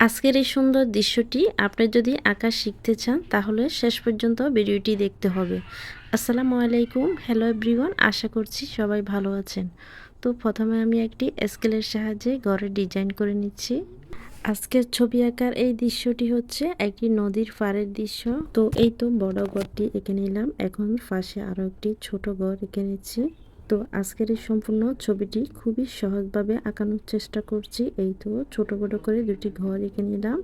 আজকের এই সুন্দর দৃশ্যটি আপনি যদি আঁকা শিখতে চান, তাহলে শেষ পর্যন্ত ভিডিওটি দেখতে হবে। আসসালামু আলাইকুম, হ্যালো এভরিওয়ান, আশা করছি সবাই ভালো আছেন। তো প্রথমে আমি একটি স্কেলের সাহায্যে ঘরে ডিজাইন করে নিচ্ছি। আজকের ছবি আঁকার এই দৃশ্যটি হচ্ছে একটি নদীর পাড়ের দৃশ্য। তো এই তো বড় ঘরটি এঁকে নিলাম। এখন পাশে আরও একটি ছোট ঘর এঁকে নিচ্ছি। তো আজকের এই সম্পূর্ণ ছবিটি খুবই সহজভাবে আঁকানোর চেষ্টা করছি। এই তো ছোট, বড় করে দুটি ঘর এঁকে নিলাম।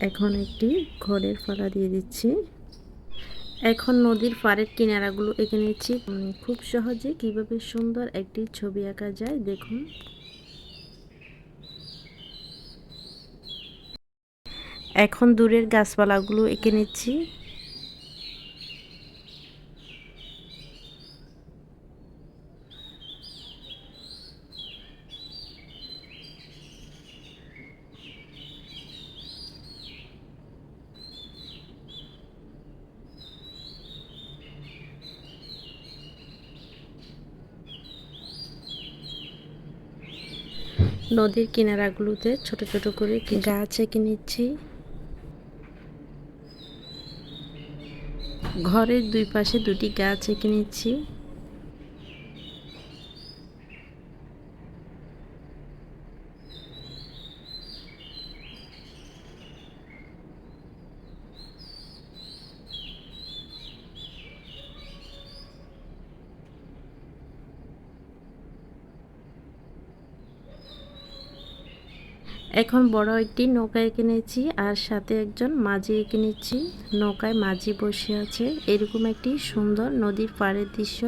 এখন একটি ঘরের ফাড়া দিয়ে দিচ্ছি। এখন নদীর পাড়ের কিনারাগুলো এঁকে নিচ্ছি। খুব সহজে কীভাবে সুন্দর একটি ছবি আঁকা যায় দেখুন। এখন দূরের গাছপালাগুলো এঁকে নিচ্ছি। নদীর কিনারাগুলোতে ছোট ছোট করে গাছ এঁকে নিচ্ছি। ঘরের দুই পাশে দুটি গাছ এঁকে নিচ্ছি। এখন বড় একটি নৌকা এঁকে নিয়েছি আর সাথে একজন মাঝি এঁকে নিচ্ছি। নৌকায় মাঝি বসে আছে। এরকম একটি সুন্দর নদীর পাড়ের দৃশ্য।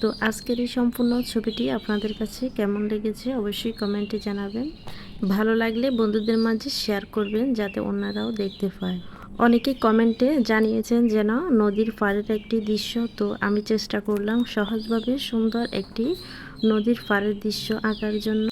তো আজকের এই সম্পূর্ণ ছবিটি আপনাদের কাছে কেমন লেগেছে অবশ্যই কমেন্টে জানাবেন। ভালো লাগলে বন্ধুদের মাঝে শেয়ার করবেন যাতে অন্যরাও দেখতে পায়। অনেকে কমেন্টে জানিয়েছেন যেন নদীর পাড়ের একটি দৃশ্য। তো আমি চেষ্টা করলাম সহজভাবে সুন্দর একটি নদীর পাড়ের দৃশ্য আঁকার জন্য।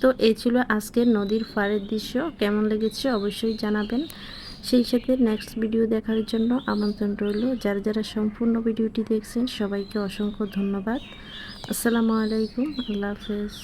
তো এই ছিল আজকের নদীর পাড়ের দৃশ্য। কেমন লেগেছে অবশ্যই জানাবেন। সেই সাথে নেক্সট ভিডিও দেখার জন্য আমন্ত্রণ রইল। যারা যারা সম্পূর্ণ ভিডিওটি দেখছেন, সবাইকে অসংখ্য ধন্যবাদ। আসসালামু আলাইকুম। আল্লাহ হাফেজ।